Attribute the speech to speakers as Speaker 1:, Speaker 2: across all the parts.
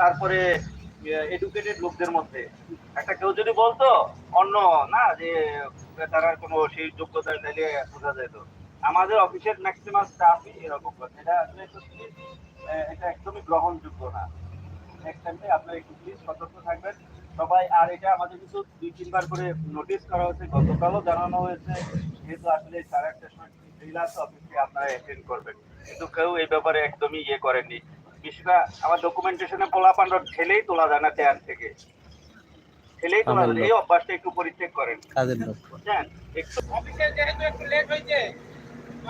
Speaker 1: তারপরে এডুকেটেড লোকদের মধ্যে। একটা কেউ যদি বলতো, অন্য না, যে তারা কোনো সেই যোগ্যতা দিলে বোঝা যেত। আমাদের অফিসের ম্যাক্সিমাম স্টাফই এরকম করে। এটা আসলে এটা একদমই গ্রহণযোগ্য না। নেক্সট টাইমে আপনারা একটু প্লিজ সতর্ক থাকবেন। সবাই আর এটা আমাদের কিন্তু দুই তিনবার করে নোটিশ করা হয়েছে গতকালও জানানো হয়েছে। যেহেতু আসলে সাড়ে আটটার সময় ফ্রিলান্স অফিসে আপনারা অ্যাটেন্ড করবেন। কিন্তু কেউ এই ব্যাপারে একদমই ইয়ে করেননি। বিষয়টা আমার ডকুমেন্টেশনে পোলা পান্ড ঠেলেই তোলা যায় না চেয়ার থেকে। ঠেলেই তোলা যায় এই অভ্যাসটা একটু পরিত্যাগ করেন। বুঝছেন? একটু
Speaker 2: অফিসে যেহেতু একটু লেট হয়েছে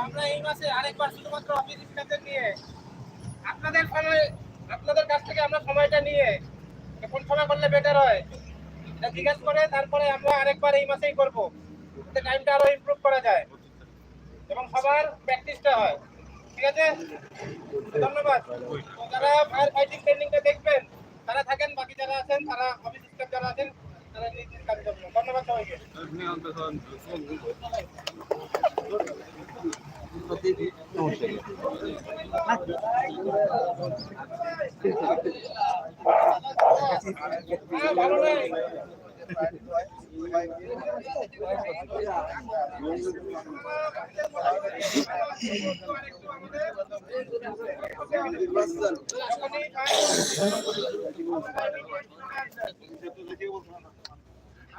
Speaker 2: আমরা এই মাসে আরেকবার শুধুমাত্র অফিস স্টাফদের নিয়ে আপনাদের সময় আপনাদের কাছ থেকে আমরা সময়টা নিয়ে কোন সময় করলে বেটার হয়। জিজ্ঞেস করে, তারপরে আমরা আরেকবার এই মাসেই করব। যাতে টাইমটা আরও ইমপ্রুভ করা যায়। এবং সবার প্র্যাকটিসটা হয়। ঠিক আছে? ধন্যবাদ। যারা ফায়ার ফাইটিং ট্রেনিংটা দেখবেন, তারা থাকেন, বাকি যারা আছেন, তারা অফিস স্টাফ যারা আছেন, তারা নিজ নিজ কাজ করবেন। ধন্যবাদ সবাইকে।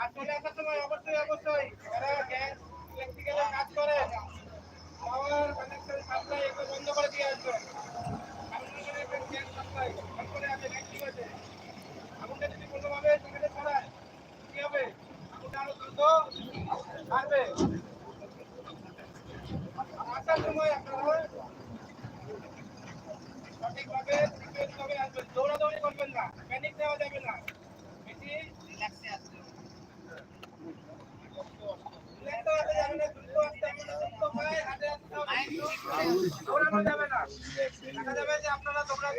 Speaker 2: আসলে আসার সময় অবশ্যই অবশ্যই। যারা গ্যাস ইলেকট্রিক্যালের কাজ করে পাওয়ার কানেকশন সাপ্লাই এগুলো বন্ধ করে দিয়ে আসবেন আপনাদের একটা গ্যাস সাপ্লাই অন করে আছে ঠিক আছে আগুনটা যদি কোনোভাবে সেখানে ছড়ায় কি হবে আগুনটা আরও দ্রুত বাড়বে আসার সময় আপনারা সঠিকভাবে সিকিউরিটিভাবে আসবেন দৌড়াদৌড়ি করবেন না প্যানিক দেওয়া যাবে না বেশি রিল্যাক্সে আসবেন রিল্যাক্সে আসা যাবে না দ্রুত আসতে হবে না দ্রুত পায়ে হাতে আসতে হবে দৌড়ানো যাবে না দেখা যাবে যে আপনারা দৌড়াচ্ছেন এমন সময় দেখা যাচ্ছে
Speaker 3: রে কাউসার আইছো কাউসার
Speaker 2: এটা ক্ষতি আরও বাড়বে এই কারণে ক্ষতি অবাঞ্ছিত ঘটনা আমরা চাই না বাড়িতে প্র্যাকটিসটাও করা হচ্ছে আমরা দেখবেন ভবিষ্যতে যদি কোনোভাবে কোনো দুর্ঘটনা ঘটে আপনারা যাতে এই নিয়ম মাফিক আসতে পারেন আমাদের অ্যাসেম্বলি পয়েন্ট এটা এখানে আপনি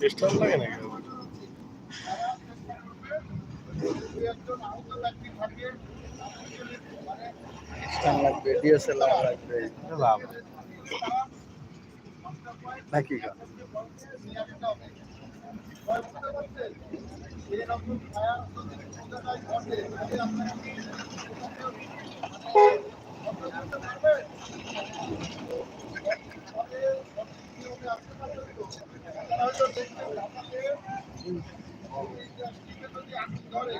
Speaker 4: ডিস্টার্ব লাগে নাকি
Speaker 3: স্ট্যান্ড লাগবে ডিএসএলআর লাগবে লাভ নাকি গা
Speaker 4: আমাদেরকে বের হতে হবে যদি আপনি বেরোতে থাকেন তাহলে তোমাকে বডি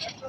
Speaker 4: একটা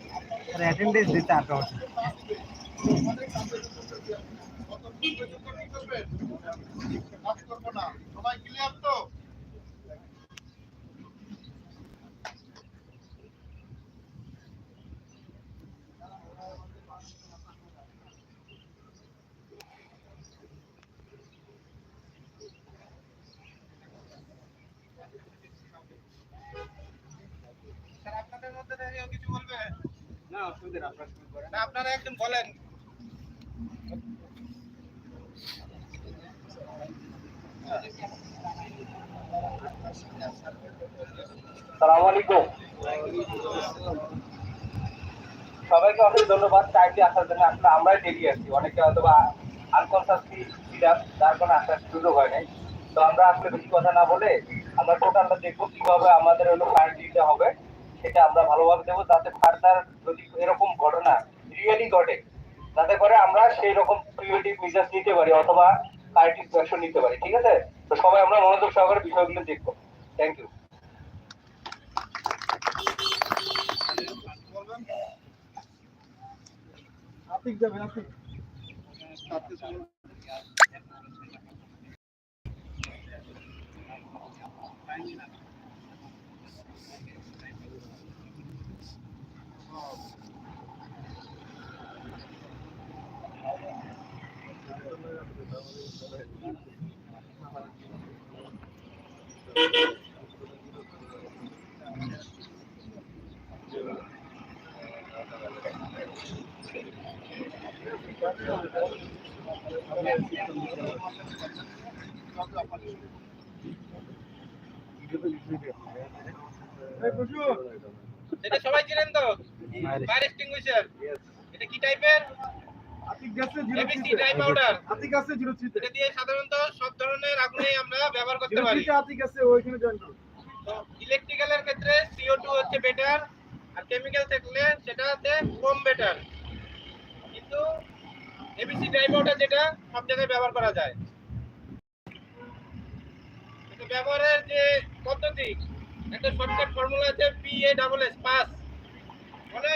Speaker 4: আপনাদের
Speaker 3: অ্যাটেন্ডেন্স দিতে আটটা
Speaker 4: না। সবাই ক্লিয়ার তো
Speaker 2: স্যার আপনাদের মধ্যে থেকে কেউ কিছু বলবে
Speaker 1: না অসুবিধা না আপনার শুরু করেন
Speaker 2: না আপনারা একজন বলেন।
Speaker 1: সালাম আলাইকুম। সবাইকে অনেক ধন্যবাদ টাইমটি আসার জন্য। আসলে আমরাই দেরি আছি। অনেকে হয়তো বা আনকনসাসলি ছিলাম যার কোনো আসার সুযোগ হয় নাই। তো আমরা আসলে বেশি কথা না বলে আমরা টোটালটা দেখব কীভাবে আমাদের হলো ফায়ার দিতে হবে। সেটা আমরা ভালোভাবে দেবো যাতে ফার্দার যদি এরকম ঘটনা রিয়েলি ঘটে যাতে করে আমরা সেই রকম প্রিভেন্টিভ মেজার্স নিতে পারি অথবা কারেক্টিভ অ্যাকশন নিতে পারি ঠিক আছে? তো সবাই আমরা মনোযোগ সহকারে বিষয়গুলো দেখব। থ্যাংক ইউ
Speaker 4: আতিক যাবে আতিক।
Speaker 2: এটা সবাই চিনেন তো? ফায়ার এক্সটিংগুইশার এটা কি টাইপের
Speaker 4: আতিক জিরো
Speaker 2: এবিসি ড্রাই পাউডার
Speaker 4: আতিক জিরো থ্রিতে
Speaker 2: এটা দিয়ে সাধারণত সব ধরনের আগুনেই আমরা ব্যবহার করতে পারি।
Speaker 4: থ্রিতে আতিক আছে ওইখানে জয়েন করুন
Speaker 2: ইলেকট্রিক্যালের ক্ষেত্রে CO2 হচ্ছে বেটার আর কেমিক্যাল থাকলে সেটাতে কম বেটার কিন্তু এবিসি ড্রাই পাউডার যেটা সব জায়গায় ব্যবহার করা যায়। এটা ব্যবহারের যে পদ্ধতি একটা শর্টকাট ফর্মুলা আছে P A double S pass. মনে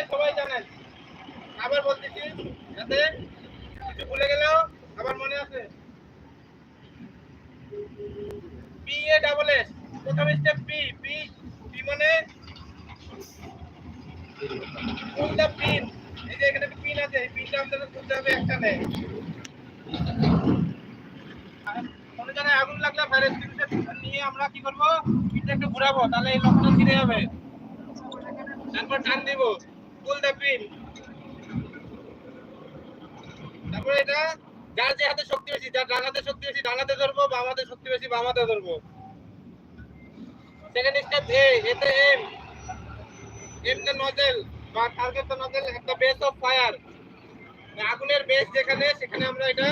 Speaker 2: এই যে এখানে পিন আছে পিনটা আমাদের তুলতে হবে একসাথে কোনো জায়গায় আগুন লাগলে ফায়ার এক্সটিংগুইশার নিয়ে আমরা কি করব? পিনটা একটু ঘোরাবো, তাহলে এই লকটা কিনে যাবে। তারপর টান দিব। Pull the pin. তারপর এটা, যার যে হাতে শক্তি বেশি, যার ডান হাতে শক্তি বেশি, ডান হাতে ধরবো, বাম হাতে শক্তি বেশি, বাম হাতে ধরবো। সেকেন্ড স্টেপ এ এতে এম এম দ্য নজেল বা target the nozzle at the base of fire আগুনের বেস যেখানে, সেখানে আমরা এটা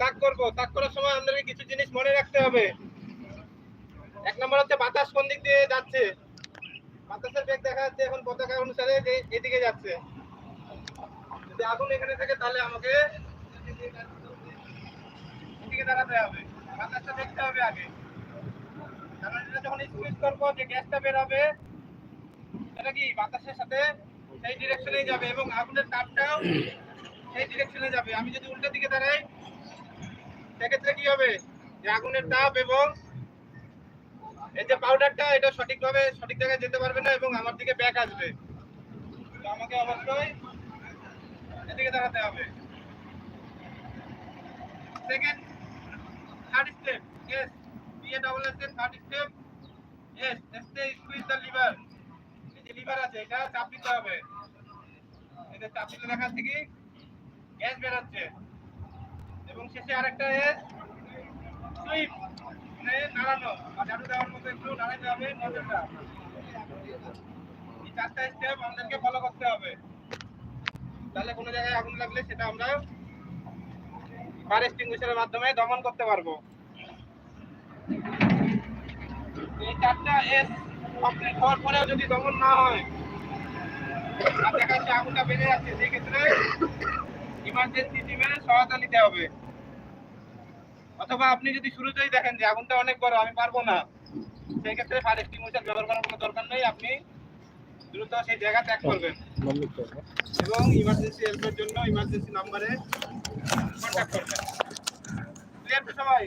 Speaker 2: তাক করব। তাক করার সময় আমাদের কিছু জিনিস মনে রাখতে হবে। এক নম্বর হচ্ছে বাতাস কোন দিক দিয়ে যাচ্ছে? বাতাসের বেগ দেখা যাচ্ছে এখন পতাকা অনুসারে এদিকে যাচ্ছে। যদি আগুন এখানে থাকে তাহলে আমাকে এদিকে দাঁড়াতে হবে। বাতাসটা দেখতে হবে আগে। কারণ যখন স্কুইজ করব যে গ্যাসটা বের হবে কি বাতাসের সাথে সেই ডিরেকশনেই যাবে এবং আগুনের তাপটাও সেই ডিরেকশনে যাবে। আমি যদি উল্টো দিকে দাঁড়াই, সেক্ষেত্রে কি হবে? যে আগুনের তাপ এবং এই যে পাউডারটা এটা সঠিকভাবে, সঠিক জায়গায় যেতে পারবে না এবং আমার দিকে ব্যাক আসবে। তো আমাকে অবশ্যই এদিকে দাঁড়াতে হবে। Second third step yes BA double third step the lever এই যে লিভার আছে, এটা চাপ হবে। চাপ গ্যাস বেরোচ্ছে। এবং শেষে আরেকটা এস সুইপ নাড়ানো। ঝাড়ু দেওয়ার মতো একটু নাড়াইতে হবে নজরটা। এই চারটা স্টেপ আমাদেরকে ফলো করতে হবে। তাহলে কোনো জায়গায় আগুন লাগলে সেটা আমরা ফায়ার এক্সটিংগুইশারের মাধ্যমে দমন করতে পারব। এই চারটা এস হওয়ার পরেও যদি দমন না হয়, আর দেখা আগুনটা বেড়ে যাচ্ছে সেই ক্ষেত্রে ইমার্জেন্সি টিমের সহায়তা নিতে হবে। অথবা আপনি যদি শুরুতেই দেখেন যে আগুনটা অনেক বড় আমি পারব না সেই ক্ষেত্রে ফায়ার এক্সটিংগুইশার ব্যবহার করার কোনো দরকার নেই। আপনি দ্রুত সেই জায়গা ত্যাগ করবেন। এবং ইমার্জেন্সি হেল্পের জন্য ইমার্জেন্সি নাম্বারে কন্ট্যাক্ট করবেন। ক্লিয়ার তো সবাই?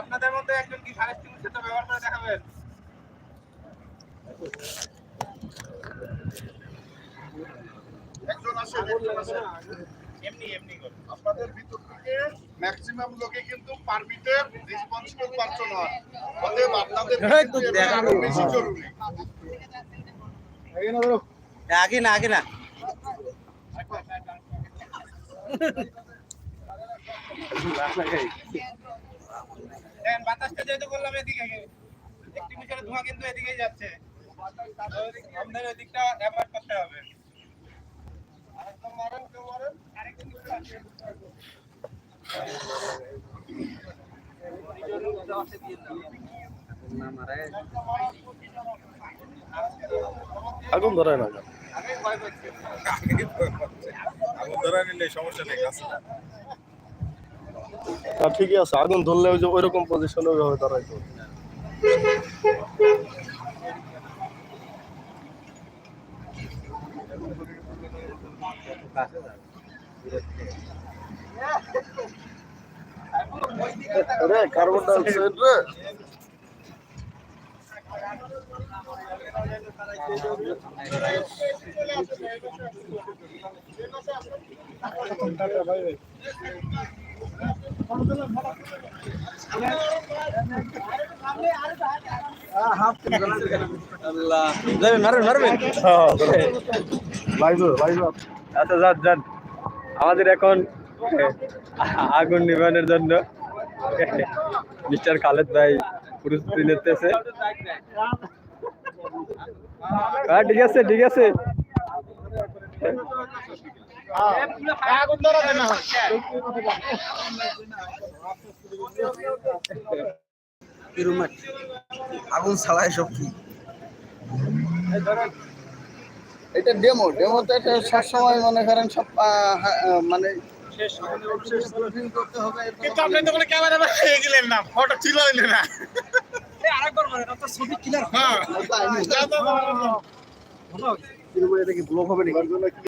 Speaker 2: আপনাদের মধ্যে একজন কি ফায়ার
Speaker 4: একজন আসেন একজন আসেন
Speaker 2: এমনি এমনি করে
Speaker 4: আপনাদের ভিতর থেকে ম্যাক্সিমাম লোকে কিন্তু পারমিটের রেসপন্সিবল পারসন হন অতএব আপনাদের কিন্তু এটা বেশি জরুরি
Speaker 3: আগে না আগে না
Speaker 2: দেখেন বাতাসটা যেহেতু বললাম এদিকে এক্সটিংগুইশারের ধোঁয়া কিন্তু এদিকেই যাচ্ছে। আমাদের ওই দিকটা অ্যাভয়েড করতে হবে।
Speaker 4: আরেকজন মারেন কেউ মারেন
Speaker 2: আরেকজন
Speaker 5: আগুন ধরায় না।
Speaker 2: আমি ভয় পাচ্ছি।
Speaker 5: আগুন ধরায় নিলে সমস্যা নেই কাছে ঠিকই আছে, আগুন ধরলে ওই যে ওইরকম পজিশনে ওইভাবে ধরাই তো রে কার্বন ডাইঅক্সাইড রে। লাইভ লাইভ
Speaker 3: আচ্ছা যান আমাদের এখন আগুন নিবানোর জন্য মিস্টার খালেদ ভাই প্রস্তুতি নিতেছে ঠিক আছে ঠিক আছে
Speaker 2: আগুন না
Speaker 3: সব কি
Speaker 4: এটা ডেমো ডেমোতে এটা সবসময় মনে করেন সব হ্যাঁ, মানে briefing করতে হবে
Speaker 2: কিন্তু আপনি তো কোনো ক্যামেরা হয়ে গেলেন না ফটো ছিল না
Speaker 4: উপায় নেই।
Speaker 5: এটা কি ব্লক হবে নাকি